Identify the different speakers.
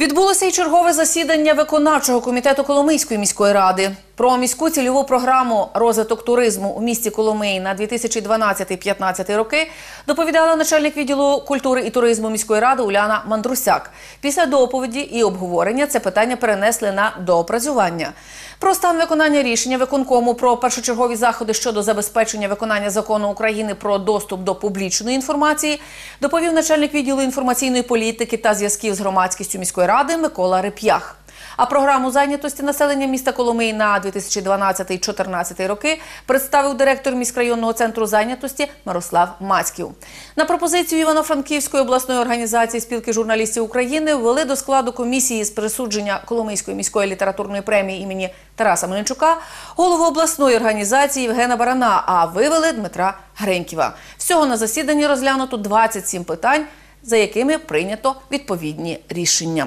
Speaker 1: Відбулося й чергове засідання виконавчого комітету Коломийської міської ради. Про міську цільову програму розвиток туризму у місті Коломиї на 2012-2015 роки доповідала начальник відділу культури і туризму міської ради Уляна Мандрусяк. Після доповіді і обговорення це питання перенесли на доопрацювання. Про стан виконання рішення виконкому про першочергові заходи щодо забезпечення виконання закону України про доступ до публічної інформації доповів начальник відділу інформаційної політики та зв'язків з громадськістю міської ради Микола Реп'ях. А програму зайнятості населення міста Коломиї на 2012-2014 роки представив директор міськрайонного центру зайнятості Мирослав Мацьків. На пропозицію Івано-Франківської обласної організації спілки журналістів України ввели до складу комісії з присудження Коломийської міської літературної премії імені Тараса Мельничука голову обласної організації Євгена Барана, а вивели Дмитра Греньківа. Всього на засіданні розглянуто 27 питань, за якими прийнято відповідні рішення.